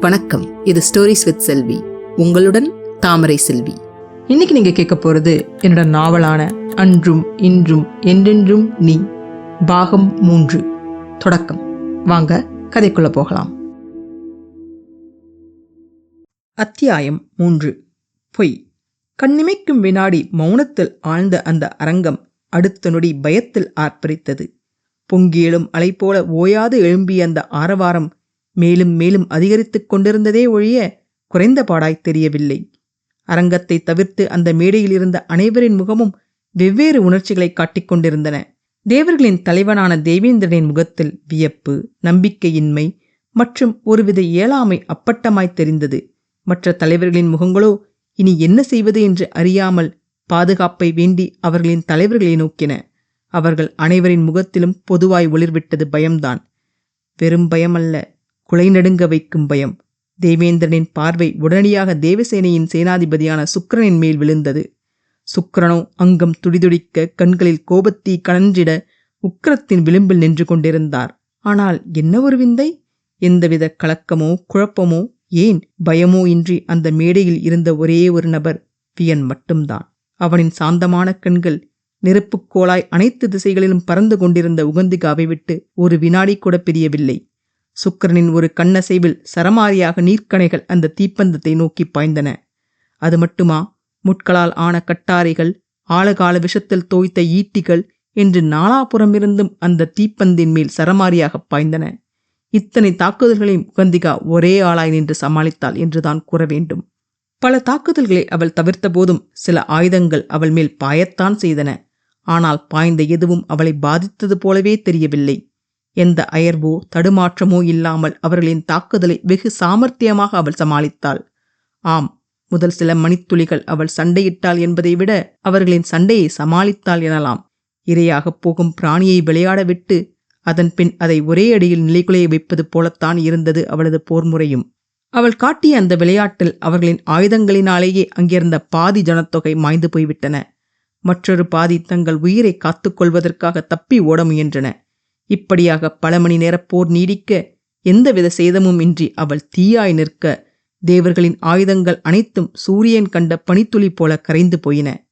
வணக்கம். இது stories with செல்வி. உங்களுடன் தாமரை செல்வி. இன்னைக்கு நீங்க கேட்க போறது என்னோட நாவலான அன்றும் இன்றும் என்றென்றும் நீ பாகம் மூன்று. தொடக்கம். வாங்க கதைக்குள்ள போகலாம். அத்தியாயம் மூன்று. பொய். கண்ணிமைக்கும் வினாடி மௌனத்தில் ஆழ்ந்த அந்த அரங்கம் அடுத்த நொடி பயத்தில் ஆர்ப்பரித்தது. பொங்கியலும் அலை போல ஓயாது எழும்பிய அந்த ஆரவாரம் மேலும் மேலும் அதிகரித்துக் கொண்டிருந்ததே ஒழிய குறைந்த பாடாய் தெரியவில்லை. அரங்கத்தை தவிர்த்து அந்த மேடையில் இருந்த அனைவரின் முகமும் வெவ்வேறு உணர்ச்சிகளை காட்டிக் கொண்டிருந்தன. தேவர்களின் தலைவனான தேவேந்திரனின் முகத்தில் வியப்பு நம்பிக்கையின்மை மற்றும் ஒருவித இயலாமை அப்பட்டமாய் தெரிந்தது. மற்ற தலைவர்களின் முகங்களோ இனி என்ன செய்வது என்று அறியாமல் பாதுகாப்பை வேண்டி அவர்களின் தலைவர்களை நோக்கின. அவர்கள் அனைவரின் முகத்திலும் பொதுவாய் ஒளிர்விட்டது பயம்தான். வெறும் பயமல்ல குலை நடுங்க வைக்கும் பயம். தேவேந்திரனின் பார்வை உடனடியாக தேவசேனையின் சேனாதிபதியான சுக்கரனின் மேல் விழுந்தது. சுக்கரனோ அங்கம் துடிதுடிக்க கண்களில் கோபத்தீ கணன்றிட உக்கிரத்தின் விளிம்பில் நின்று கொண்டிருந்தார். ஆனால் என்ன ஒரு விந்தை? எந்தவித கலக்கமோ குழப்பமோ ஏன் பயமோ இன்றி அந்த மேடையில் இருந்த ஒரே ஒரு நபர் வியன் மட்டும்தான். அவனின் சாந்தமான கண்கள் நெருப்புக்கோளாய் அனைத்து திசைகளிலும் பறந்து கொண்டிருந்த உகந்திகாவை விட்டு ஒரு வினாடி கூட பிரியவில்லை. சுக்கரனின் ஒரு கண்ணசைவில் சரமாரியாக நீர்க்கணைகள் அந்த தீப்பந்தத்தை நோக்கி பாய்ந்தன. அது மட்டுமா? முட்களால் ஆன கட்டாரிகள் ஆழகால விஷத்தில் தோய்த்த ஈட்டிகள் என்று நாலாபுறமிருந்தும் அந்த தீப்பந்தின் மேல் சரமாரியாக பாய்ந்தன. இத்தனை தாக்குதல்களையும் உகந்திகா ஒரே ஆளாய் நின்று சமாளித்தாள் என்றுதான் கூற வேண்டும். பல தாக்குதல்களை அவள் தவிர்த்த போதும் சில ஆயுதங்கள் அவள் மேல் பாயத்தான் செய்தன. ஆனால் பாய்ந்த எதுவும் அவளை பாதித்தது போலவே தெரியவில்லை. எந்த அயர்வோ தடுமாற்றமோ இல்லாமல் அவர்களின் தாக்குதலை வெகு சாமர்த்தியமாக அவள் சமாளித்தாள். ஆம் முதல் சில மணித்துளிகள் அவள் சண்டையிட்டாள் என்பதை விட அவர்களின் சண்டையை சமாளித்தாள் எனலாம். இரையாகப் போகும் பிராணியை விளையாட விட்டு அதன் பின் அதை ஒரே அடியில் நிலைகுலைய வைப்பது போலத்தான் இருந்தது அவளது போர்முறையும் அவள் காட்டிய அந்த விளையாட்டில் அவர்களின் ஆயுதங்களினாலேயே அங்கிருந்த பாதி ஜனத்தொகை மாய்ந்து போய்விட்டன. மற்றொரு பாதி தங்கள் உயிரை காத்துக்கொள்வதற்காக தப்பி ஓட முயன்றன. இப்படியாக பல மணி நேர போர் நீடிக்க எந்தவித சேதமும் இன்றி அவள் தீயாய் நிற்க தேவர்களின் ஆயுதங்கள் அனைத்தும் சூரியன் கண்ட பனித்துளி போல கரைந்து போயின.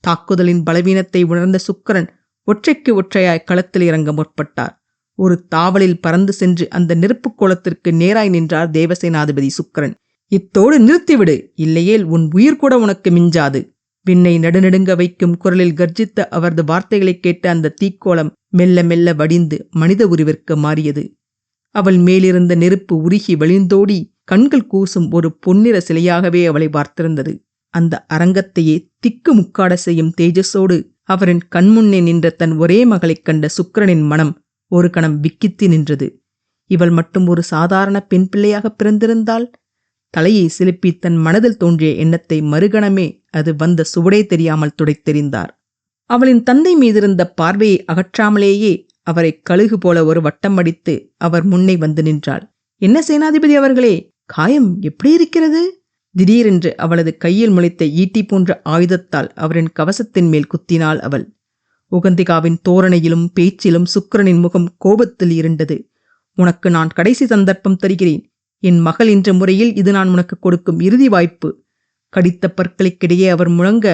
தாக்குதலின் பலவீனத்தை உணர்ந்த சுக்கரன் ஒற்றைக்கு ஒற்றையாய் களத்தில் இறங்க முற்பட்டார். ஒரு தாவலில் பறந்து சென்று அந்த நெருப்புக் கோலத்திற்கு நேராய் நின்றார் தேவசேனாதிபதி சுக்கரன். இத்தோடு நிறுத்திவிடு இல்லையேல் உன் உயிர் கூட உனக்கு மிஞ்சாது. விண்ணை நடுநடுங்க வைக்கும் குரலில் கர்ஜித்த அவரது வார்த்தைகளைக் கேட்ட அந்த தீக்கோளம் மெல்ல மெல்ல வடிந்து மனித உருவிற்கு மாறியது. அவள் மேலிருந்த நெருப்பு உருகி வழிந்தோடி கண்கள் கூசும் ஒரு பொன்னிற சிலையாகவே அவளை பார்த்திருந்தது. அந்த அரங்கத்தையே திக்கு முக்காட செய்யும் தேஜஸோடு அவரின் கண்முன்னே நின்ற தன் ஒரே மகளைக் கண்ட சுக்கிரனின் மனம் ஒரு கணம் விக்கித்து நின்றது. இவள் மட்டும் ஒரு சாதாரண பெண் பிள்ளையாக பிறந்திருந்தால்? தலையை சிலுப்பி தன் மனதில் தோன்றிய எண்ணத்தை மறுகணமே அது வந்த சுவடே தெரியாமல் துடைத்தெறிந்தார். அவளின் தந்தை மீதிருந்த பார்வையை அகற்றாமலேயே அவரை கழுகு போல ஒரு வட்டம் அடித்து அவர் முன்னே வந்து நின்றாள். என்ன சேனாதிபதி அவர்களே காயம் எப்படி இருக்கிறது? திடீரென்று அவளது கையில் முளைத்த ஈட்டி போன்ற ஆயுதத்தால் அவரின் கவசத்தின் மேல் குத்தினாள் அவள். உகந்திகாவின் தோரணையிலும் பேச்சிலும் சுக்கிரனின் முகம் கோபத்தில் இருண்டது. உனக்கு நான் கடைசி சந்தர்ப்பம் தருகிறேன். என் மகள் என்ற முறையில் இது நான் உனக்கு கொடுக்கும் இறுதி வாய்ப்பு. கடித்த பற்களுக்கிடையே அவர் முழங்க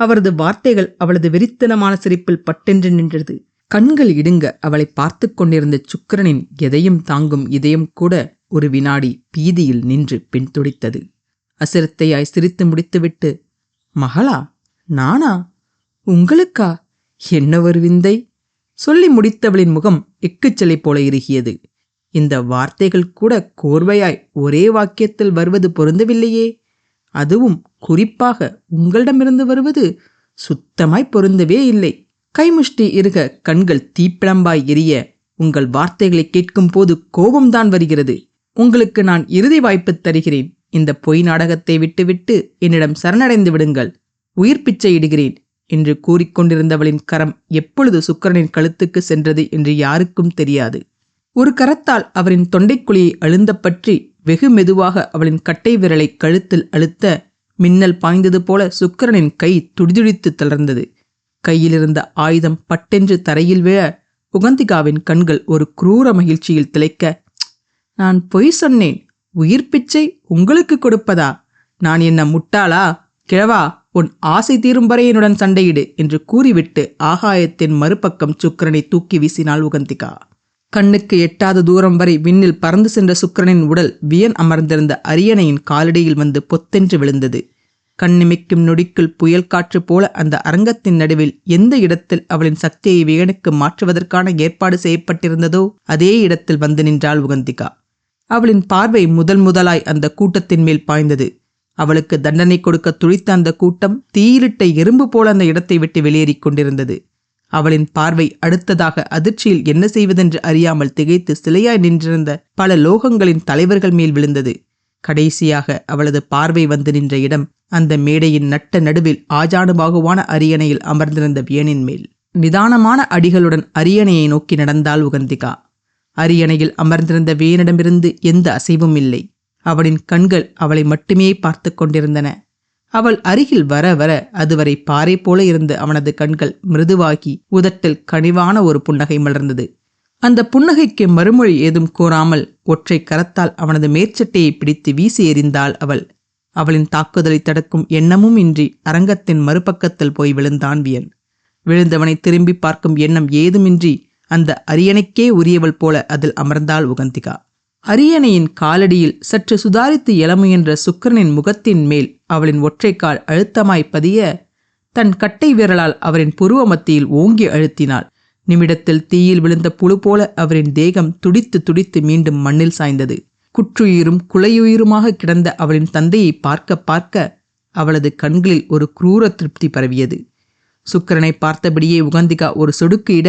அவரது வார்த்தைகள் அவளது வெறித்தனமான சிரிப்பில் பட்டென்று நின்றது. கண்கள் இடுங்க அவளை பார்த்து கொண்டிருந்த சுக்கரனின் எதையும் தாங்கும் இதயம் கூட ஒரு வினாடி பீதியில் நின்று பின்துடித்தது அசிரத்தையாய் சிரித்து முடித்துவிட்டு மகளா நானா? உங்களுக்கா? என்ன ஒரு விந்தை? சொல்லி முடித்தவளின் முகம் எக்குச்சலை போல இறுகியது. இந்த வார்த்தைகள் கூட கோர்வையாய் ஒரே வாக்கியத்தில் வருவது பொருந்தவில்லையே. அதுவும் குறிப்பாக உங்களிடமிருந்து வருவது சுத்தமாய் பொருந்தவே இல்லை. கைமுஷ்டி இருக கண்கள் தீப்பிழம்பாய் எரிய உங்கள் வார்த்தைகளை கேட்கும் போது கோபம்தான் வருகிறது. உங்களுக்கு நான் இறுதி வாய்ப்பு தருகிறேன். இந்த பொய் நாடகத்தை விட்டுவிட்டு என்னிடம் சரணடைந்து விடுங்கள். உயிர் பிச்சை இடுகிறேன் என்று கூறிக்கொண்டிருந்தவளின் கரம் எப்பொழுது சுக்கரனின் கழுத்துக்கு சென்றது என்று யாருக்கும் தெரியாது. ஒரு கரத்தால் அவரின் தொண்டைக்குழியை அழுந்த பற்றி வெகு மெதுவாக அவளின் கட்டை விரலை கழுத்தில் அழுத்த மின்னல் பாய்ந்தது போல சுக்கரனின் கை துடிதுடித்து தளர்ந்தது. கையிலிருந்த ஆயுதம் பட்டென்று தரையில் விழ உகந்திகாவின் கண்கள் ஒரு குரூர மகிழ்ச்சியில் திளைக்க நான் பொய் சொன்னேன். உயிர் பிச்சை உங்களுக்கு கொடுப்பதா? நான் என்ன முட்டாளா? கிழவா உன் ஆசை தீரும் வரை என்னுடன் சண்டையிடு என்று கூறிவிட்டு ஆகாயத்தின் மறுபக்கம் சுக்கிரனை தூக்கி வீசினாள் உகந்திகா. கண்ணுக்கு எட்டாத தூரம் வரை விண்ணில் பறந்து சென்ற சுக்கிரனின் உடல் வியன் அமர்ந்திருந்த அரியணையின் காலடியில் வந்து பொத்தென்று விழுந்தது. கண்ணிமைக்கும் நொடிக்குள் புயல் காற்று போல அந்த அரங்கத்தின் நடுவில் எந்த இடத்தில் அவளின் சக்தியை வியனுக்கு மாற்றுவதற்கான ஏற்பாடு செய்யப்பட்டிருந்ததோ அதே இடத்தில் வந்து நின்றாள் உகந்திகா. அவளின் பார்வை முதல் முதலாய் அந்த கூட்டத்தின் மேல் பாய்ந்தது. அவளுக்கு தண்டனை கொடுக்க துடித்த அந்த கூட்டம் தீயிலிட்ட எறும்பு போல அந்த இடத்தை விட்டு வெளியேறிக் கொண்டிருந்தது. அவளின் பார்வை அடுத்ததாக அதிர்ச்சியில் என்ன செய்வதென்று அறியாமல் திகைத்து சிலையாய் நின்றிருந்த பல லோகங்களின் தலைவர்கள் மேல் விழுந்தது. கடைசியாக அவளது பார்வை வந்து நின்ற இடம் அந்த மேடையின் நட்ட நடுவில் ஆஜானுபாகுவான அரியணையில் அமர்ந்திருந்த வியனின் மேல். நிதானமான அடிகளுடன் அரியணையை நோக்கி நடந்தாள் உகந்திகா. அரியணையில் அமர்ந்திருந்த வேனிடமிருந்து எந்த அசைவும் இல்லை. அவளின் கண்கள் அவளை மட்டுமே பார்த்து கொண்டிருந்தன. அவள் அருகில் வர வர அதுவரை பாறை போல இருந்த அவனது கண்கள் மிருதுவாகி உதட்டில் கனிவான ஒரு புன்னகை மலர்ந்தது. அந்த புன்னகைக்கு மறுமொழி ஏதும் கூறாமல் ஒற்றை கரத்தால் அவனது மேற்சட்டையை பிடித்து வீசி எறிந்தாள் அவள். அவளின் தாக்குதலை தடுக்கும் எண்ணமும் இன்றி அரங்கத்தின் மறுபக்கத்தில் போய் விழுந்தான் வியன். விழுந்தவனை திரும்பி பார்க்கும் எண்ணம் ஏதுமின்றி அந்த அரியணைக்கே உரியவள் போல அதில் அமர்ந்தாள் உகந்திகா. அரியணையின் காலடியில் சற்று சுதாரித்து எழ முயன்ற சுக்கரனின் முகத்தின் மேல் அவளின் ஒற்றைக்கால் அழுத்தமாய் பதிய தன் கட்டை விரலால் அவரின் புருவ மத்தியில் ஓங்கி அழுத்தினாள். நிமிடத்தில் தீயில் விழுந்த புழு போல அவரின் தேகம் துடித்து துடித்து மீண்டும் மண்ணில் சாய்ந்தது. குற்றுயிரும் குலையுயிருமாக கிடந்த அவளின் தந்தையை பார்க்க பார்க்க அவளது கண்களில் ஒரு குரூர திருப்தி பரவியது. சுக்கரனை பார்த்தபடியே உகந்திகா ஒரு சொடுக்கு இட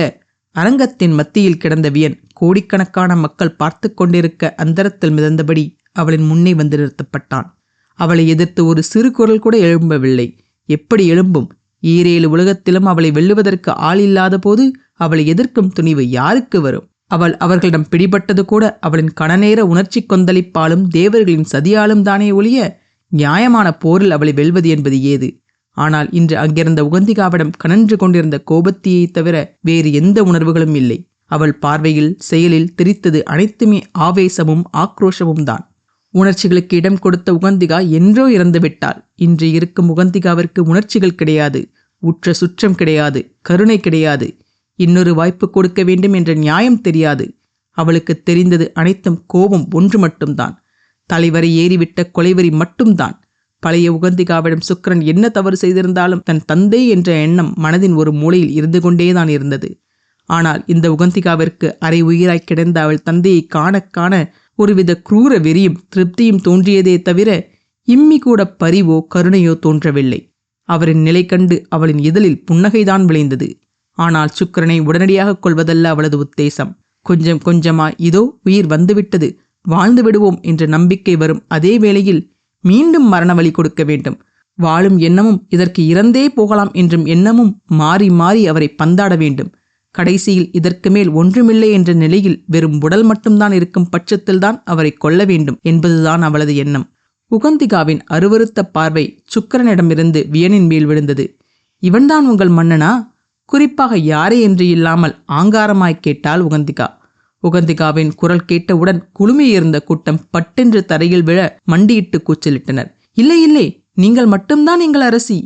அரங்கத்தின் மத்தியில் கிடந்த வியன் கோடிக்கணக்கான மக்கள் பார்த்து கொண்டிருக்க அந்தரத்தில் மிதந்தபடி அவளின் முன்னே வந்து நிறுத்தப்பட்டான். அவளை எதிர்த்து ஒரு சிறு குரல் கூட எழும்பவில்லை. எப்படி எழும்பும்? ஈரேழு உலகத்திலும் அவளை வெல்லுவதற்கு ஆள் இல்லாத போது அவளை எதிர்க்கும் துணிவு யாருக்கு வரும்? அவள் அவர்களிடம் பிடிபட்டது கூட அவளின் கணநேர உணர்ச்சி கொந்தளிப்பாலும் தேவர்களின் சதியாலும் தானே ஒழிய நியாயமான போரில் அவளை வெல்வது என்பது ஏது? ஆனால் இன்று அங்கிருந்த உகந்திகாவிடம் கணன்று கொண்டிருந்த கோபத்தியை தவிர வேறு எந்த உணர்வுகளும் இல்லை. அவள் பார்வையில் செயலில் திரித்தது அனைத்துமே ஆவேசமும் ஆக்ரோஷமும் தான். உணர்ச்சிகளுக்கு இடம் கொடுத்த உகந்திகா என்றோ இறந்துவிட்டாள். இன்று இருக்கும் உகந்திகாவிற்கு உணர்ச்சிகள் கிடையாது. உற்ற சுற்றம் கிடையாது. கருணை கிடையாது. இன்னொரு வாய்ப்பு கொடுக்க வேண்டும் என்ற நியாயம் தெரியாது. அவளுக்கு தெரிந்தது அனைத்தும் கோபம் ஒன்று மட்டும்தான். தலைவரை ஏறிவிட்ட கொலைவரி மட்டும்தான். பழைய உகந்திகாவிடம் சுக்கரன் என்ன தவறு செய்திருந்தாலும் தன் தந்தை என்ற எண்ணம் மனதின் ஒரு மூலையில் இருந்து கொண்டேதான் இருந்தது. ஆனால் இந்த உகந்திகாவிற்கு அரை உயிராய் கிடந்த அவள் தந்தையை காண காண ஒருவித குரூர வெறியும் திருப்தியும் தோன்றியதே தவிர இம்மி கூட பரிவோ கருணையோ தோன்றவில்லை. அவரின் நிலை கண்டு அவளின் இதழில் புன்னகைதான் விளைந்தது. ஆனால் சுக்கரனை உடனடியாக கொள்வதல்ல அவளது உத்தேசம். கொஞ்சம் கொஞ்சமா இதோ உயிர் வந்துவிட்டது வாழ்ந்து விடுவோம் என்ற நம்பிக்கை வரும் அதே வேளையில் மீண்டும் மரண வழி கொடுக்க வேண்டும். வாழும் எண்ணமும் இதற்கு இறந்தே போகலாம் என்றும் எண்ணமும் மாறி மாறி அவரை பந்தாட வேண்டும். கடைசியில் இதற்கு மேல் ஒன்றுமில்லை என்ற நிலையில் வெறும் உடல் மட்டும்தான் இருக்கும் பட்சத்தில்தான் அவரை கொல்ல வேண்டும் என்பதுதான் அவளது எண்ணம். உகந்திகாவின் அருவருத்த பார்வை சுக்கரனிடமிருந்து வியனின் மேல் விழுந்தது. இவன்தான் உங்கள் மன்னனா? குறிப்பாக யாரே என்று இல்லாமல் ஆங்காரமாய் கேட்டாள் உகந்திகா. உகந்திகாவின் குரல் கேட்டவுடன் குழுமியிருந்த கூட்டம் பட்டென்று தரையில் விழ மண்டியிட்டு கூச்சலிட்டனர். இல்லை இல்லை நீங்கள் மட்டும்தான் எங்கள் அரசி.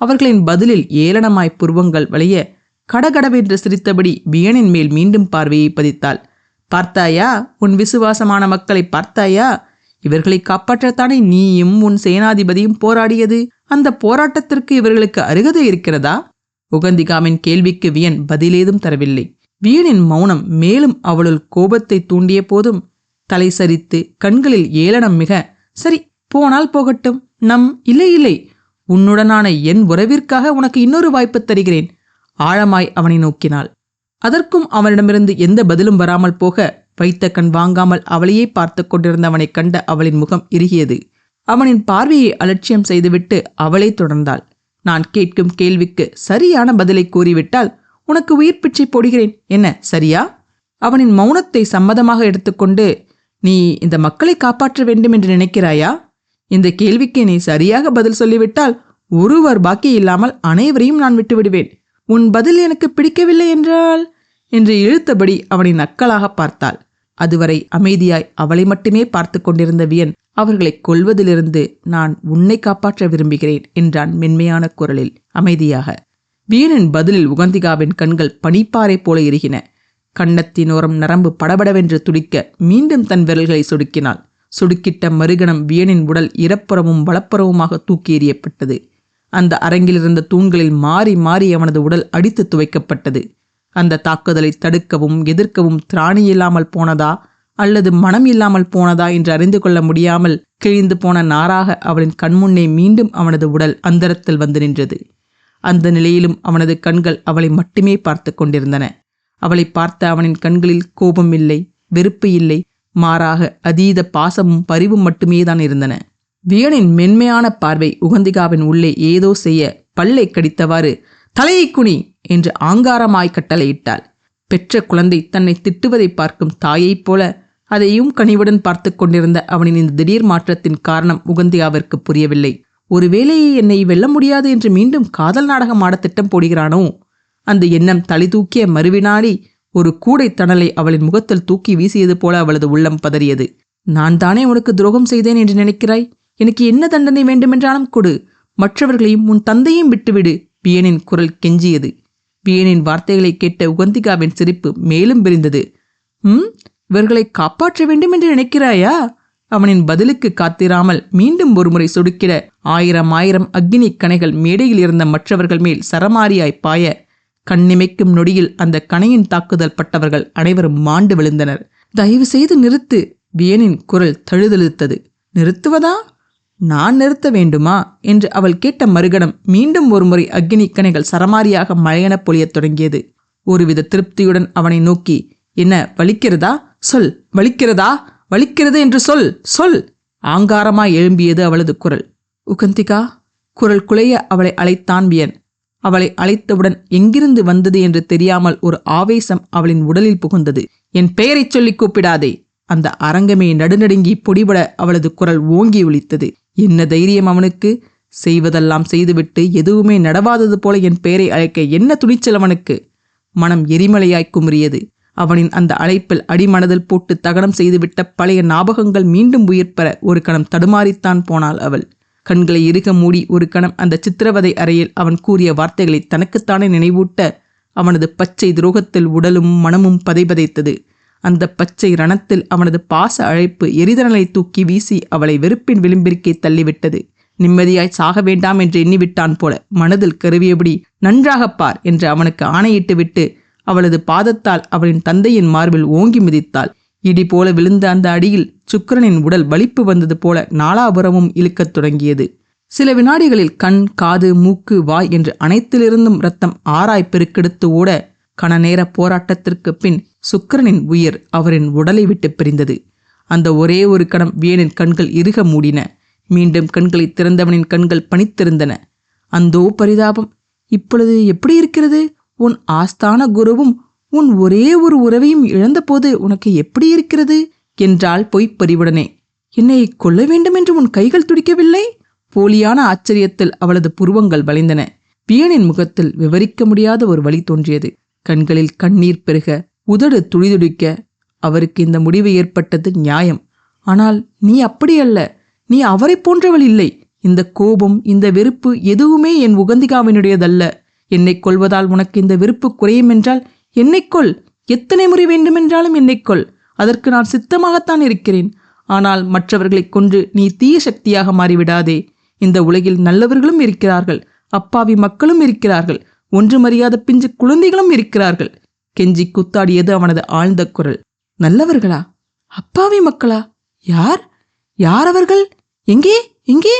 அவர்களின் பதிலில் ஏளனமாய் புருவங்கள் வளைய கடகடவென்று சிரித்தபடி வியனின் மேல் மீண்டும் பார்வையை பதித்தாள். பார்த்தாயா? உன் விசுவாசமான மக்களை பார்த்தாயா? இவர்களை காப்பாற்றத்தானே நீயும் உன் சேனாதிபதியும் போராடியது? அந்த போராட்டத்திற்கு இவர்களுக்கு அருகதை இருக்கிறதா? உகந்திகாவின் கேள்விக்கு வியன் பதிலேதும் தரவில்லை. வியனின் மௌனம் மேலும் அவளுள் கோபத்தை தூண்டிய போதும் தலை சரித்து கண்களில் ஏளனம் மிக சரி போனால் போகட்டும். நம் இல்லை இல்லை. உன்னுடனான என் உறவிற்காக உனக்கு இன்னொரு வாய்ப்பு தருகிறேன். ஆழமாய் அவனை நோக்கினாள். அதற்கும் அவனிடமிருந்து எந்த பதிலும் வராமல் போக வைத்த கண் வாங்காமல் அவளையே பார்த்து கொண்டிருந்த அவனைக் கண்ட அவளின் முகம் இறுகியது. அவனின் பார்வையை அலட்சியம் செய்துவிட்டு அவளே தொடர்ந்தாள். நான் கேட்கும் கேள்விக்கு சரியான பதிலை கூறிவிட்டால் உனக்கு உயிர் பிச்சை போடுகிறேன். என்ன சரியா? அவனின் மௌனத்தை சம்மதமாக எடுத்துக்கொண்டு நீ இந்த மக்களை காப்பாற்ற வேண்டும் என்று நினைக்கிறாயா? இந்த கேள்விக்கு நீ சரியாக பதில் சொல்லிவிட்டால் ஒருவர் பாக்கி இல்லாமல் அனைவரையும் நான் விட்டுவிடுவேன். உன் பதில் எனக்கு பிடிக்கவில்லை என்றால் என்று இழுத்தபடி அவனை நக்கலாக பார்த்தாள். அதுவரை அமைதியாய் அவளை மட்டுமே பார்த்து கொண்டிருந்த வியன் அவர்களை கொல்வதிலிருந்து நான் உன்னை காப்பாற்ற விரும்புகிறேன் என்றான் மென்மையான குரலில். அமைதியாக. வியனின் பதிலில் உகந்திகாவின் கண்கள் பனிப்பாறை போல எரிகின. ஓரம் நரம்பு படபடவென்று துடிக்க மீண்டும் தன் விரல்களை சொடுக்கினாள். சுடுக்கிட்ட மறுகணம் வியனின் உடல் இறப்புறமும் வலப்புறவுமாக தூக்கி எறியப்பட்டது. அந்த அரங்கிலிருந்த தூண்களில் மாறி மாறி அவனது உடல் அடித்து துவைக்கப்பட்டது. அந்த தாக்குதலை தடுக்கவும் எதிர்க்கவும் திராணி இல்லாமல் போனதா அல்லது மனம் இல்லாமல் போனதா என்று அறிந்து கொள்ள முடியாமல் கிழிந்து போன நாராக அவளின் கண்முன்னே மீண்டும் அவனது உடல் அந்தரத்தில் வந்து நின்றது. அந்த நிலையிலும் அவனது கண்கள் அவளை மட்டுமே பார்த்து கொண்டிருந்தன. அவளை பார்த்த அவனின் கண்களில் கோபம் இல்லை வெறுப்பு இல்லை மாறாக அதீத பாசமும் பரிவும் மட்டுமே தான் இருந்தன. வியனின் மென்மையான பார்வை உகந்திகாவின் உள்ளே ஏதோ செய்ய பல்லை கடித்தவாறு தலையை குனி! என்று ஆங்காரமாய் கட்டளையிட்டாள். பெற்ற குழந்தை தன்னை திட்டுவதை பார்க்கும் தாயைப் போல அதையும் கனிவுடன் பார்த்து கொண்டிருந்த அவனின் இந்த திடீர் மாற்றத்தின் காரணம் உகந்தியாவிற்கு புரியவில்லை. ஒருவேளை என்னை வெல்ல முடியாது என்று மீண்டும் காதல் நாடகம் ஆட திட்டம் போடுகிறானோ? அந்த எண்ணம் தலை தூக்கிய மறுவினாடி ஒரு கூடை தணலை அவளின் முகத்தில் தூக்கி வீசியது போல அவளது உள்ளம் பதறியது. நான் தானே உனக்கு துரோகம் செய்தேன் என்று நினைக்கிறாய்? எனக்கு என்ன தண்டனை வேண்டுமென்றாலும் கொடு. மற்றவர்களையும் உன் தந்தையும் விட்டுவிடு. பியனின் குரல் கெஞ்சியது. பியனின் வார்த்தைகளை கேட்ட உகந்திகாவின் சிரிப்பு மேலும் விரிந்தது. ம் இவர்களை காப்பாற்ற வேண்டும் என்று நினைக்கிறாயா? அவனின் பதிலுக்கு காத்திராமல் மீண்டும் ஒருமுறை சொடுக்கிட ஆயிரம் ஆயிரம் அக்னி கணைகள் மேடையில் இருந்த மற்றவர்கள் மேல் சரமாரியாய் பாய கண்ணிமைக்கும் நொடியில் அந்த கணையின் தாக்குதல் பட்டவர்கள் அனைவரும் மாண்டு விழுந்தனர். தயவு செய்து நிறுத்து. வியனின் குரல் தழுதழுத்தது. நிறுத்துவதா? நான் நிறுத்த வேண்டுமா? என்று அவள் கேட்ட மறுகணம் மீண்டும் ஒருமுறை அக்னி கணைகள் சரமாரியாக மழையெனப் பொழியத் தொடங்கியது. ஒருவித திருப்தியுடன் அவனை நோக்கி என்ன வலிக்கிறதா? சொல். வலிக்கிறதா? வலிக்கிறது என்று சொல். சொல். ஆங்காரமாய் எழும்பியது அவளது குரல். உகந்திகா. குரல் குலைய அவளை அழைத்தான் வியன். அவளை அழைத்தவுடன் எங்கிருந்து வந்தது என்று தெரியாமல் ஒரு ஆவேசம் அவளின் உடலில் புகுந்தது. என் பெயரைச் சொல்லி கூப்பிடாதே. அந்த அரங்கமே நடுநடுங்கி பொடிபட அவளது குரல் ஓங்கி ஒலித்தது. என்ன தைரியம் அவனுக்கு? செய்வதெல்லாம் செய்துவிட்டு எதுவுமே நடவாதது போல என் பெயரை அழைக்க என்ன துணிச்சல் அவனுக்கு? மனம் எரிமலையாய் குமுறியது. அவனின் அந்த அழைப்பில் அடிமனதில் போட்டு தகனம் செய்துவிட்ட பழைய ஞாபகங்கள் மீண்டும் உயிர்ப்பெற ஒரு கணம் தடுமாறித்தான் போனாள் அவள். கண்களை இறுக மூடி ஒரு கணம் அந்த சித்திரவதை அறையில் அவன் கூறிய வார்த்தைகளை தனக்குத்தானே நினைவூட்ட அவனது பச்சை துரோகத்தில் உடலும் மனமும் பதைபதைத்தது. அந்த பச்சை ரணத்தில் அவனது பாச அழைப்பு எரிதனலை தூக்கி வீசி அவளை வெறுப்பின் விளிம்பிற்கே தள்ளிவிட்டது. நிம்மதியாய் சாக வேண்டாம் என்று எண்ணிவிட்டான் போல மனதில் கருவியபடி நன்றாகப் பார் என்று அவனுக்கு ஆணையிட்டுவிட்டு அவளது பாதத்தால் அவளின் தந்தையின் மார்பில் ஓங்கி மிதித்தாள். இடி போல விழுந்த அந்த அடியில் சுக்கிரனின் உடல் வலிப்பு வந்தது போல நாலாபுரமும் இழுக்கத் தொடங்கியது. சில வினாடிகளில் கண் காது மூக்கு வாய் என்று அனைத்திலிருந்தும் ரத்தம் ஆராய் பெருக்கெடுத்து ஓட கணநேர போராட்டத்திற்கு பின் சுக்கிரனின் உயிர் அவரின் உடலை விட்டு பிரிந்தது. அந்த ஒரே ஒரு கணம் வியனின் கண்கள் இறுக மூடின. மீண்டும் கண்களை திறந்தவனின் கண்கள் பணித்திருந்தன அந்தோ பரிதாபம்! இப்பொழுது எப்படி இருக்கிறது? உன் ஆஸ்தான குருவும் உன் ஒரே ஒரு உறவையும் இழந்தபோது உனக்கு எப்படி இருக்கிறது? என்றாள் பொய்ப்பறிவுடனே என்னை கொல்ல வேண்டும் என்று உன் கைகள் துடிக்கவில்லை? போலியான ஆச்சரியத்தில் அவளது புருவங்கள் வளைந்தன. பியனின் முகத்தில் விவரிக்க முடியாத ஒரு வழி தோன்றியது. கண்களில் கண்ணீர் பெருக உதடு துடிதுடிக்க அவருக்கு இந்த முடிவு ஏற்பட்டது நியாயம். ஆனால் நீ அப்படி அல்ல. நீ அவரை போன்றவள் இல்லை. இந்த கோபம் இந்த வெறுப்பு எதுவுமே என் உகந்திகாவினுடையதல்ல. என்னை கொள்வதால் உனக்கு இந்த வெறுப்பு குறையும் என்றால் என்னை கொள் எத்தனை முறை வேண்டுமென்றாலும் என்னை கொள் அதற்கு நான் சித்தமாகத்தான் இருக்கிறேன். ஆனால் மற்றவர்களைக் கொன்று நீ தீய சக்தியாக மாறிவிடாதே. இந்த உலகில் நல்லவர்களும் இருக்கிறார்கள். அப்பாவி மக்களும் இருக்கிறார்கள். ஒன்றுமறியாத பிஞ்சு குழந்தைகளும் இருக்கிறார்கள். கெஞ்சி குத்தாடியது அவனது ஆழ்ந்த குரல். நல்லவர்களா? அப்பாவி மக்களா? யார்? யார் அவர்கள் எங்கே? எங்கே?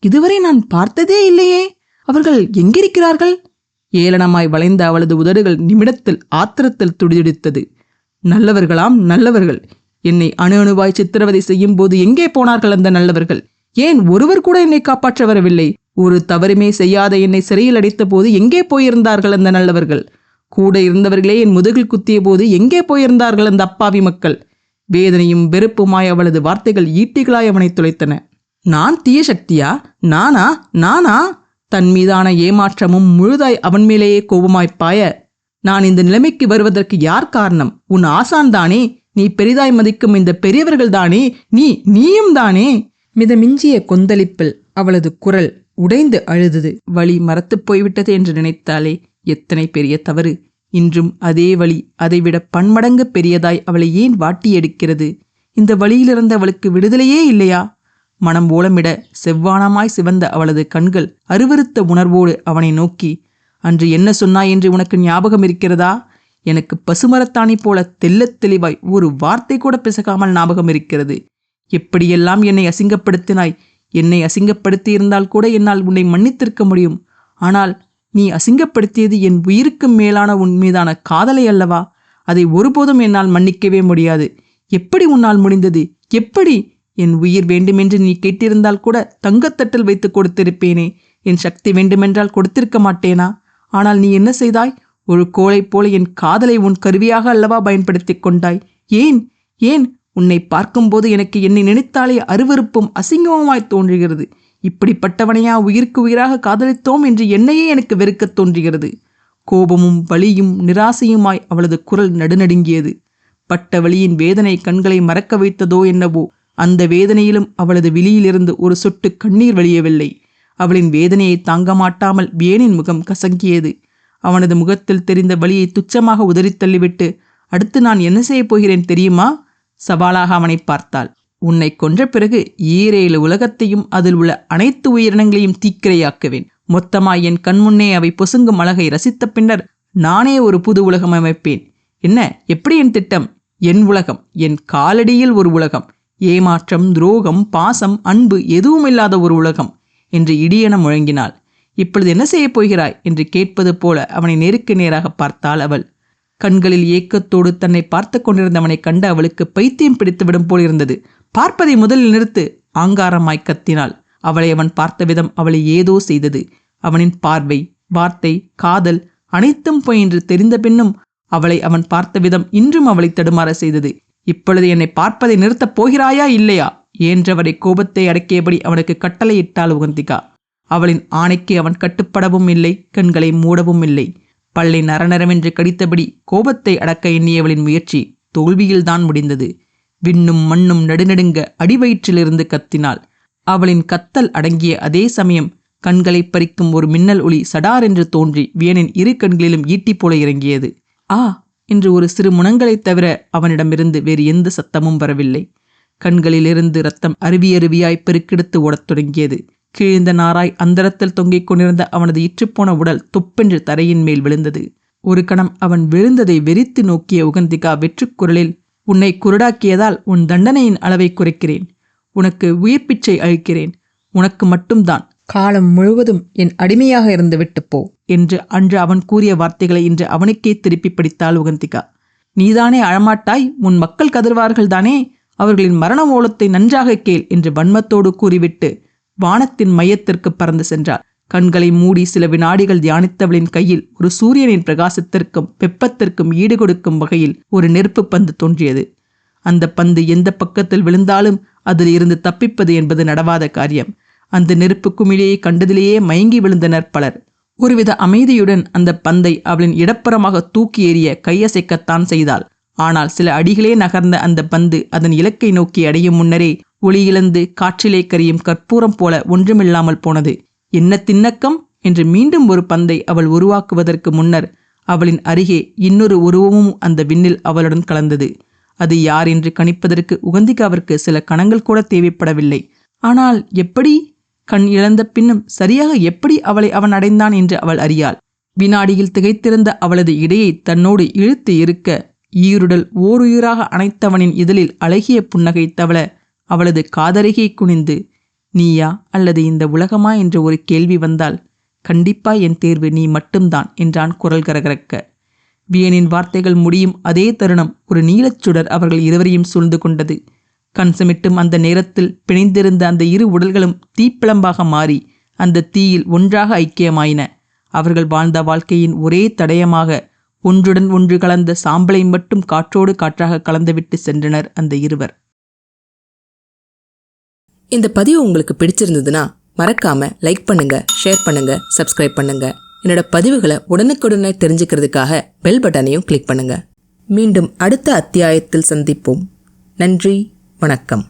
இதுவரை நான் பார்த்ததே இல்லையே. அவர்கள் எங்கிருக்கிறார்கள்? ஏளனமாய் வளைந்த அவளது உதடுகள் நிமிடத்தில் ஆத்திரத்தில் துடிதுடித்தது. நல்லவர்களாம் நல்லவர்கள். என்னை அணு அணுவாய் சித்திரவதை செய்யும் போது எங்கே போனார்கள் அந்த நல்லவர்கள்? ஏன் ஒருவர் கூட என்னை காப்பாற்ற வரவில்லை? ஒரு தவறுமே செய்யாத என்னை சிறையில் அடைத்த போது எங்கே போயிருந்தார்கள் அந்த நல்லவர்கள்? கூட இருந்தவர்களே என் முதுகில் குத்திய போது எங்கே போயிருந்தார்கள் அந்த அப்பாவி மக்கள்? வேதனையும் வெறுப்புமாய் அவளது வார்த்தைகள் ஈட்டிகளாய் அவனை துளைத்தன. நான் தீய சக்தியா? நானா? நானா? தன் மீதான ஏமாற்றமும் முழுதாய் அவன் மேலேயே கோபமாய்ப்பாய நான் இந்த நிலைமைக்கு வருவதற்கு யார் காரணம்? உன் ஆசான் தானே? நீ பெரிதாய் மதிக்கும் இந்த பெரியவர்கள் தானே? நீ நீயும் தானே? மிதமிஞ்சிய கொந்தளிப்பில் அவளது குரல் உடைந்து அழுதது. வழி மறத்துப் போய்விட்டது என்று நினைத்தாலே எத்தனை பெரிய தவறு. இன்றும் அதே வழி அதைவிட பன்மடங்கு பெரியதாய் அவளை ஏன் வாட்டி எடுக்கிறது? இந்த வழியிலிருந்து அவளுக்கு விடுதலையே இல்லையா? மனம் ஓலமிட செவ்வானமாய் சிவந்த அவளது கண்கள் அருவருத்த உணர்வோடு அவனை நோக்கி அன்று என்ன சொன்னாய் என்று உனக்கு ஞாபகம் இருக்கிறதா? எனக்கு பசுமரத்தாணி போல தெள்ளத் தெளிவாய் ஒரு வார்த்தை கூட பிசகாமல் ஞாபகம் இருக்கிறது. எப்படியெல்லாம் என்னை அசிங்கப்படுத்தினாய்? என்னை அசிங்கப்படுத்தி இருந்தால் கூட என்னால் உன்னை மன்னித்திருக்க முடியும். ஆனால் நீ அசிங்கப்படுத்தியது என் உயிருக்கு மேலான உன் மீதான காதலை அல்லவா? அதை ஒருபோதும் என்னால் மன்னிக்கவே முடியாது. எப்படி உன்னால் முடிந்தது? எப்படி? என் உயிர் வேண்டுமென்று நீ கேட்டிருந்தால் கூட தங்கத்தட்டில் வைத்து கொடுத்திருப்பேனே. என் சக்தி வேண்டுமென்றால் கொடுத்திருக்க மாட்டேனா? ஆனால் நீ என்ன செய்தாய்? ஒரு கோளைப் போல என் காதலை உன் கருவியாக அல்லவா பயன்படுத்திக் கொண்டாய்? ஏன்? ஏன்? உன்னை பார்க்கும்போது எனக்கு என்னை நினைத்தாலே அருவருப்பும் அசிங்கமுமாய் தோன்றுகிறது. இப்படிப்பட்டவனையா உயிருக்கு உயிராக காதலித்தோம் என்று என்னையே எனக்கு வெறுக்கத் தோன்றுகிறது. கோபமும் வலியும் நிராசையுமாய் அவளது குரல் நடுநடுங்கியது. பட்ட வழியின் வேதனை கண்களை மறக்க வைத்ததோ என்னவோ அந்த வேதனையிலும் அவளது விழியிலிருந்து ஒரு சொட்டு கண்ணீர் வழியவில்லை அவளின் வேதனையை தாங்க மாட்டாமல் வேனின் முகம் கசங்கியது. அவனது முகத்தில் தெரிந்த வலியை துச்சமாக உதறித் தள்ளிவிட்டு அடுத்து நான் என்ன செய்யப் போகிறேன் தெரியுமா? சவாலாக அவனை பார்த்தாள். உன்னை கொன்ற பிறகு ஈரேழு உலகத்தையும் அதில் உள்ள அனைத்து உயிரினங்களையும் தீக்கிரையாக்குவேன். மொத்தமாய் என் கண்முன்னே அவை பொசுங்கும் அழகை ரசித்த பின்னர் நானே ஒரு புது உலகம் அமைப்பேன். என்ன? எப்படி என் திட்டம்? என் உலகம் என் காலடியில் ஒரு உலகம். ஏமாற்றம் துரோகம் பாசம் அன்பு எதுவும் இல்லாத ஒரு உலகம் என்று இடியென முழங்கினாள். இப்பொழுது என்ன செய்யப் போகிறாய்? என்று கேட்பது போல அவனை நேருக்கு நேராக பார்த்தாள் அவள். கண்களில் ஏக்கத்தோடு தன்னை பார்த்து கொண்டிருந்தவனை கண்டு அவளுக்கு பைத்தியம் பிடித்துவிடும் போல் இருந்தது. பார்ப்பதை முதலில் நிறுத்து ஆங்காரமாய் கத்தினாள். அவளை அவன் பார்த்த விதம் அவளை ஏதோ செய்தது. அவனின் பார்வை வார்த்தை காதல் அனைத்தும் போய் என்று தெரிந்த பின்னும் அவளை அவன் பார்த்த விதம் இன்றும் அவளை தடுமாற செய்தது. இப்பொழுது என்னை பார்ப்பதை நிறுத்தப் போகிறாயா இல்லையா? என்றவரை கோபத்தை அடக்கியபடி அவனுக்கு கட்டளையிட்டாள் உகந்திகா. அவளின் ஆணைக்கு அவன் கட்டுப்படவும் இல்லை கண்களை மூடவும் இல்லை. பல்லை நரநரவென்று கடித்தபடி கோபத்தை அடக்க எண்ணியவளின் முயற்சி தோல்வியில்தான் முடிந்தது. விண்ணும் மண்ணும் நடுநடுங்க அடிவயிற்றிலிருந்து கத்தினாள். அவளின் கத்தல் அடங்கிய அதே சமயம் கண்களை பறிக்கும் ஒரு மின்னல் ஒளி சடார் என்று தோன்றி வியனின் இரு கண்களிலும் ஈட்டி போல இறங்கியது. ஆ! என்று ஒரு சிறு முனங்களைத் தவிர அவனிடமிருந்து வேறு எந்த சத்தமும் வரவில்லை. கண்களிலிருந்து ரத்தம் அருவி அருவியாய் பெருக்கெடுத்து ஓடத் தொடங்கியது. கிழிந்த நாராய் அந்தரத்தில் தொங்கிக் கொண்டிருந்த அவனது இற்றுப்போன உடல் துப்பென்று தரையின் மேல் விழுந்தது. ஒரு கணம் அவன் விழுந்ததை வெறித்து நோக்கிய உகந்திகா வெற்றுக்குரலில் உன்னை குருடாக்கியதால் உன் தண்டனையின் அளவை குறைக்கிறேன். உனக்கு உயிர் பிச்சை அளிக்கிறேன். உனக்கு மட்டும்தான். காலம் முழுவதும் என் அடிமையாக இருந்து விட்டுப்போ போ என்று அன்று அவன் கூறிய வார்த்தைகளை இன்று அவனுக்கே திருப்பி படித்தாள் உகந்திகா. நீதானே அழமாட்டாய்? உன் மக்கள் கதர்வார்கள் தானே? அவர்களின் மரண ஓலத்தை நன்றாக கேள் என்று வன்மத்தோடு கூறிவிட்டு வானத்தின் மையத்திற்கு பறந்து சென்றார். கண்களை மூடி சில வினாடிகள் தியானித்தவளின் கையில் ஒரு சூரியனின் பிரகாசத்திற்கும் வெப்பத்திற்கும் ஈடுகொடுக்கும் வகையில் ஒரு நெருப்பு பந்து தோன்றியது. அந்த பந்து எந்த பக்கத்தில் விழுந்தாலும் அதில் இருந்து தப்பிப்பது என்பது நடவாத காரியம். அந்த நெருப்பு குமிழியை கண்டதிலேயே மயங்கி விழுந்தனர் பலர். ஒருவித அமைதியுடன் அந்த பந்தை அவளின் இடப்புறமாக தூக்கி எறிய கையசைக்கத்தான் செய்தாள். ஆனால் சில அடிகளே நகர்ந்த அந்த பந்து அதன் இலக்கை நோக்கி அடையும் முன்னரே ஒளி இழந்து காற்றிலே கரியும் கற்பூரம் போல ஒன்றுமில்லாமல் போனது. என்ன திண்ணக்கம் என்று மீண்டும் ஒரு பந்தை அவள் உருவாக்குவதற்கு முன்னர் அவளின் அருகே இன்னொரு உருவமும் அந்த விண்ணில் அவளுடன் கலந்தது. அது யார் என்று கணிப்பதற்கு உகந்திகாவிற்கு சில கணங்கள் கூட தேவைப்படவில்லை. ஆனால் எப்படி? கண் இழந்த பின்னும் சரியாக எப்படி அவளை அவன் அடைந்தான் என்று அவள் அறியாள். வினாடியில் திகைத்திருந்த அவளது இடையை தன்னோடு இழுத்து இருக்க ஈருடல் ஓருயிராக அணைத்தவனின் இதழில் அழகிய புன்னகை தவள அவளது காதருகே குனிந்து நீயா அல்லது இந்த உலகமா? என்ற ஒரு கேள்வி வந்தால் கண்டிப்பா என் தேர்வு நீ மட்டும்தான் என்றான் குரல் கரகரக்க. வியனின் வார்த்தைகள் முடியும் அதே தருணம் ஒரு நீலச்சுடர் அவர்கள் இருவரையும் சூழ்ந்து கொண்டது. கண் சிமிட்டும் அந்த நேரத்தில் பிணைந்திருந்த அந்த இரு உடல்களும் தீப்பிளம்பாக மாறி அந்த தீயில் ஒன்றாக ஐக்கியமாயின. அவர்கள் வாழ்ந்த வாழ்க்கையின் ஒரே தடயமாக ஒன்றுடன் ஒன்று கலந்த சாம்பலை மட்டும் காற்றோடு காற்றாக கலந்துவிட்டு சென்றனர் அந்த இருவர். இந்த பதிவு உங்களுக்கு பிடிச்சிருந்ததுன்னா மறக்காம லைக் பண்ணுங்க ஷேர் பண்ணுங்க சப்ஸ்கிரைப் பண்ணுங்க. என்னோட பதிவுகளை உடனுக்குடனே தெரிஞ்சுக்கிறதுக்காக பெல் பட்டனையும் கிளிக் பண்ணுங்க. மீண்டும் அடுத்த அத்தியாயத்தில் சந்திப்போம். நன்றி வணக்கம்.